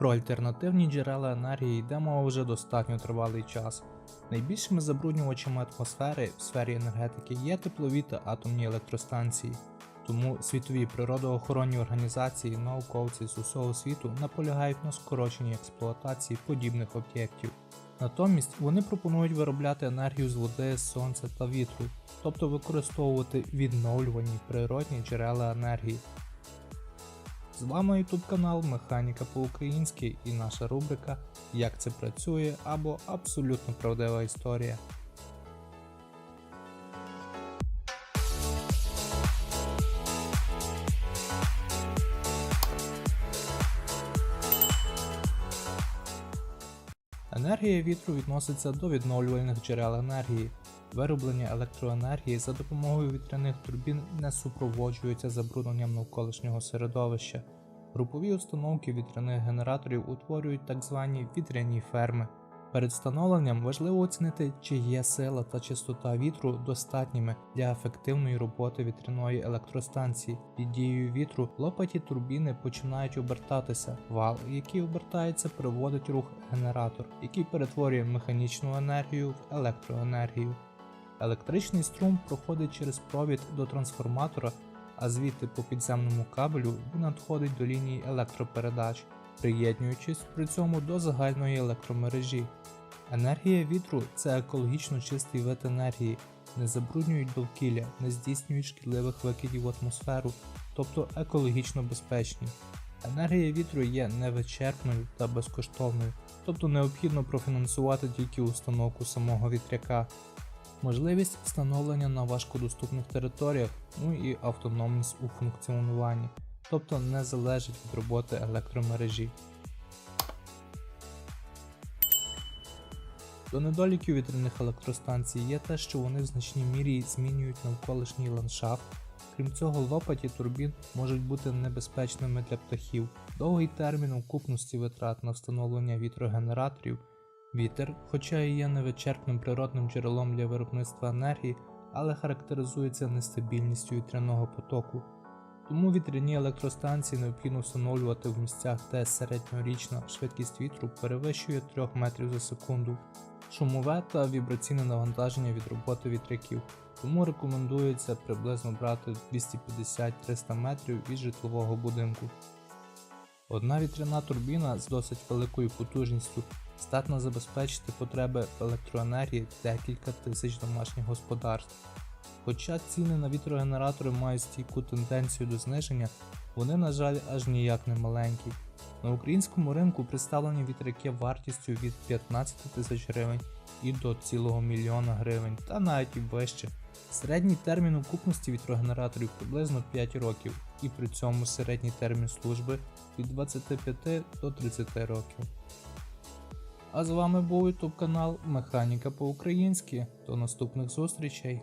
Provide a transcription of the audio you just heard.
Про альтернативні джерела енергії йде мова вже достатньо тривалий час. Найбільшими забруднювачами атмосфери в сфері енергетики є теплові та атомні електростанції. Тому світові природоохоронні організації, науковці з усього світу наполягають на скороченні експлуатації подібних об'єктів. Натомість вони пропонують виробляти енергію з води, сонця та вітру, тобто використовувати відновлювані природні джерела енергії. З вами YouTube канал Механіка по-українськи і наша рубрика Як це працює або абсолютно правдива історія. Енергія вітру відноситься до відновлювальних джерел енергії. Вироблення електроенергії за допомогою вітряних турбін не супроводжується забрудненням навколишнього середовища. Групові установки вітряних генераторів утворюють так звані вітряні ферми. Перед встановленням важливо оцінити, чи є сила та частота вітру достатніми для ефективної роботи вітряної електростанції. Під дією вітру лопаті турбіни починають обертатися. Вал, який обертається, приводить рух генератор, який перетворює механічну енергію в електроенергію. Електричний струм проходить через провід до трансформатора, а звідти по підземному кабелю він надходить до лінії електропередач, приєднуючись при цьому до загальної електромережі. Енергія вітру це екологічно чистий вид енергії, не забруднюють довкілля, не здійснюють шкідливих викидів в атмосферу, тобто екологічно безпечні. Енергія вітру є невичерпною та безкоштовною, тобто необхідно профінансувати тільки установку самого вітряка, можливість встановлення на важкодоступних територіях, ну і автономність у функціонуванні, тобто не залежить від роботи електромережі. До недоліків вітряних електростанцій є те, що вони в значній мірі змінюють навколишній ландшафт. Крім цього, лопаті турбін можуть бути небезпечними для птахів. Довгий термін окупності витрат на встановлення вітрогенераторів. Вітер, хоча і є невичерпним природним джерелом для виробництва енергії, але характеризується нестабільністю вітряного потоку. Тому вітряні електростанції необхідно встановлювати в місцях, де середньорічна швидкість вітру перевищує 3 метрів за секунду, шумове та вібраційне навантаження від роботи вітряків, тому рекомендується приблизно брати 250-300 метрів від житлового будинку. Одна вітряна турбіна з досить великою потужністю здатна забезпечити потреби електроенергії декілька тисяч домашніх господарств. Хоча ціни на вітрогенератори мають стійку тенденцію до зниження, вони, на жаль, аж ніяк не маленькі. На українському ринку представлені вітряки вартістю від 15 тисяч гривень і до цілого мільйона гривень, та навіть і вище. Середній термін окупності вітрогенераторів приблизно 5 років, і при цьому середній термін служби від 25 до 30 років. А з вами був YouTube канал Механіка по-українськи. До наступних зустрічей!